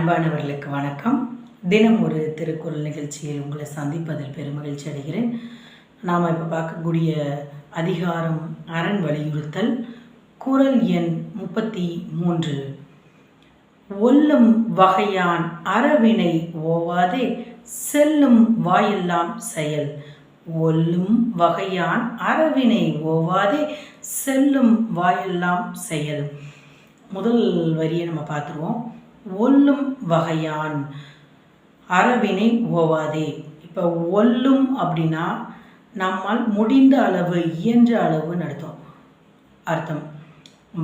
அன்பானவர்களுக்கு வணக்கம். தினம் ஒரு திருக்குறள் நிகழ்ச்சியில் உங்களை சந்திப்பதில் பெருமகிழ்ச்சி அடைகிறேன். நாம் இப்போ பார்க்கக்கூடிய அதிகாரம் அரண் வலியுறுத்தல். குரல் எண் முப்பத்தி மூன்று. ஒல்லும் வகையான் அறவினை ஓவாதே செல்லும் வாயெல்லாம் செயல். ஒல்லும் வகையான் அறவினை ஓவாதே செல்லும் வாயெல்லாம் செயல். முதல் வரியை நம்ம பார்த்துருவோம். ஒல்லும் வகையான். அறவினை ஓவாதே. இப்போ ஒல்லும் அப்படின்னா நம்மால் முடிந்த அளவு இயன்ற அளவுன்னு அர்த்தம். அர்த்தம்.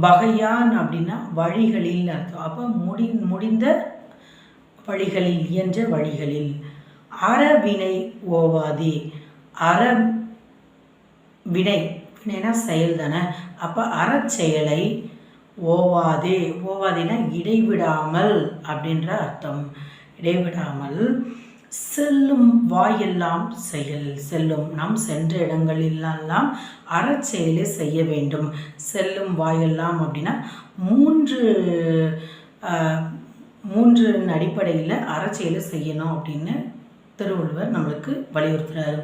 வகையான் அப்படின்னா வழிகளில் அர்த்தம். அப்போ முடி முடிந்த வழிகளில் இயன்ற வழிகளில். அறவினை ஓவாதே. அற வினை. வினைனா செயல் தானே அப்போ அறச்செயலை ஓவாதே. ஓவாதேனா இடைவிடாமல் அப்படின்ற அர்த்தம். இடைவிடாமல் செல்லும் வாயெல்லாம் செயல். செல்லும். நாம் சென்ற இடங்களிலெல்லாம் அறச்செயலை செய்ய வேண்டும். செல்லும் வாயெல்லாம் அப்படின்னா மூன்று மூன்று அடிப்படையில் அறச்செயலை செய்யணும் அப்படின்னு திருவள்ளுவர் நம்மளுக்கு வலியுறுத்துகிறாரு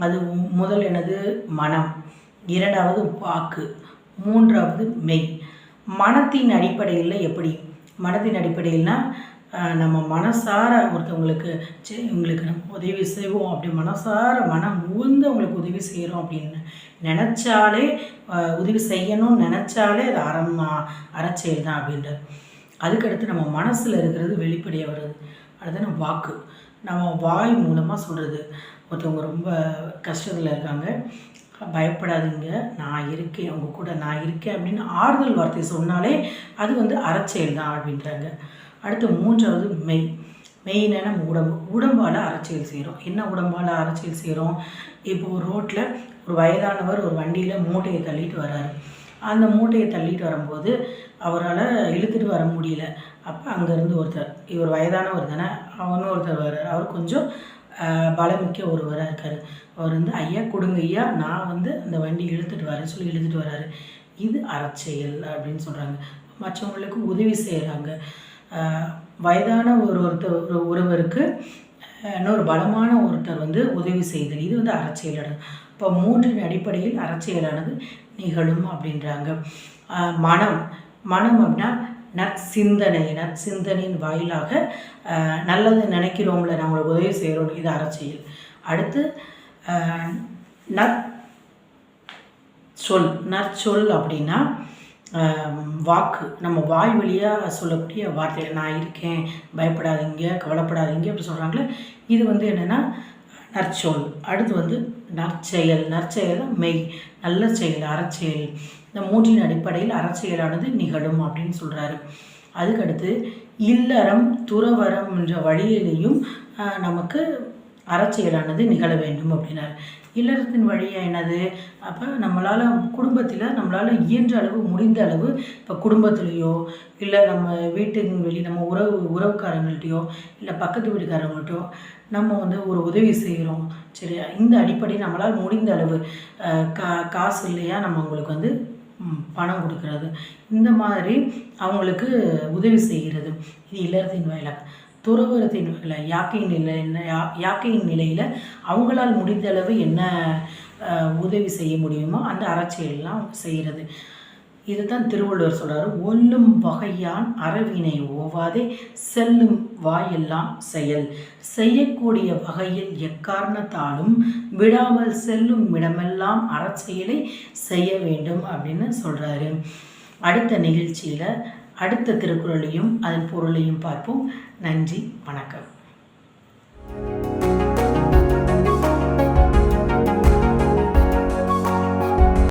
அது முதல் எனது மனம். இரண்டாவது வாக்கு. மூன்றாவது மெய். மனத்தின் அடிப்படையில் எப்படி? மனத்தின் அடிப்படையில்னா நம்ம மனசார ஒருத்தவங்களுக்கு சரி இவங்களுக்கு நம்ம உதவி செய்வோம் அப்படி மனசார மனம் உகந்து அவங்களுக்கு உதவி செய்கிறோம் அப்படின்னு நினச்சாலே உதவி செய்யணும்னு நினச்சாலே அது அறம் அறச்செயல் தான் அப்படின்றது. அதுக்கடுத்து நம்ம மனசில் இருக்கிறது வெளிப்படையாக வருது. அதுதான் நம்ம வாக்கு. நம்ம வாய் மூலமாக சொல்கிறது ஒருத்தவங்க ரொம்ப கஷ்டத்தில் இருக்காங்க. பயப்படாதீங்க. நான் இருக்கேன் அவங்க கூட நான் இருக்கேன் அப்படின்னு ஆறுதல் வார்த்தை சொன்னாலே அது வந்து அறச்செயல் தான் அப்படின்றாங்க. அடுத்து மூன்றாவது மெய். மெயினாக நம்ம உடம்பு. உடம்பால் அறச்செயல் செய்கிறோம் என்ன உடம்பால் அறச்செயல் செய்கிறோம் இப்போ ஒரு ரோட்டில் ஒரு வயதானவர் ஒரு வண்டியில் மூட்டையை தள்ளிட்டு வர்றாரு அந்த மூட்டையை தள்ளிட்டு வரும்போது அவரால் இழுத்துட்டு வர முடியல. அப்போ அங்கேருந்து ஒருத்தர் இவர் வயதானவர் தானே அவனும் ஒருத்தர் வர்றார் அவர் கொஞ்சம் பலமிக்க ஒருவராக இருக்கார். அவர் வந்து ஐயா கொடுங்க ஐயா நான் வந்து அந்த வண்டி இழுத்துட்டு வரேன் சொல்லி இழுத்துட்டு வராரு. இது அறச்செயல் அப்படின்னு சொல்கிறாங்க மற்றவங்களுக்கு உதவி செய்கிறாங்க வயதான ஒரு ஒருத்தர் ஒரு ஒருவருக்கு இன்னொரு பலமான ஒருத்தர் வந்து உதவி செய்தல் இது வந்து அறச்செயலானது. இப்போ மூன்றின் அடிப்படையில் அறச்செயலானது நிகழும் அப்படின்றாங்க. மனம். மனம் அப்படின்னா நற்சிந்தனை நற்சிந்தனையின் வாயிலாக நல்லது நினைக்கிறோம்ல நம்மளை உதவி செய்கிறோம் இது அறச்செயல். அடுத்து நற் சொல் நற்சொல் அப்படின்னா வாக்கு. நம்ம வாய் வழியாக சொல்லக்கூடிய வார்த்தை நான் இருக்கேன் பயப்படாதீங்க கவலைப்படாதீங்க அப்படி சொல்கிறாங்களே இது வந்து என்னென்னா நற்சொல். அடுத்து வந்து நற்செயல். நற்செயல் மெய். நல்ல செயல் அறச்செயல். இந்த மூன்றின் அடிப்படையில் அறச்செயலானது நிகழும் அப்படின்னு சொல்கிறாரு அதுக்கடுத்து இல்லறம் துறவரம் என்ற வழியிலையும் நமக்கு அறச்செயலானது நிகழ வேண்டும் அப்படின்னார். இல்லறத்தின் வழியாக என்னது? அப்போ நம்மளால் குடும்பத்தில் நம்மளால் இயன்ற அளவு முடிந்த அளவு இப்போ குடும்பத்துலேயோ இல்லை நம்ம வீட்டுக்கு வெளி நம்ம உறவு உறவுக்காரங்கள்ட்டையோ இல்லை பக்கத்து வீட்டுக்காரங்கள்ட்டோ நம்ம வந்து ஒரு உதவி செய்கிறோம் சரியா? இந்த அடிப்படை நம்மளால் முடிந்த அளவு கா காசு இல்லையா நம்ம அவங்களுக்கு வந்து பணம் கொடுக்கறது. இந்த மாதிரி அவங்களுக்கு உதவி செய்கிறது. இது இல்லறத்தின் வாயிலாக துறவரத்தின் வகையில் யாக்கையின் நிலை என்ன யா யாக்கையின் நிலையில் அவங்களால் முடிந்த அளவு என்ன உதவி செய்ய முடியுமோ அந்த அறச்செயலாம் செய்கிறது இதுதான் திருவள்ளுவர் சொல்கிறார் ஒல்லும் வகையான் அறவினை ஓவாதே செல்லும் வாயெல்லாம் செயல். செய்யக்கூடிய வகையில் எக்காரணத்தாலும் விடாமல் செல்லும் இடமெல்லாம் அறச்செயலை செய்ய வேண்டும் அப்படின்னு சொல்கிறாரு அடுத்த நிகழ்ச்சியில் அடுத்த திருக்குறளையும் அதன் பொருளையும் பார்ப்போம். நன்றி வணக்கம்.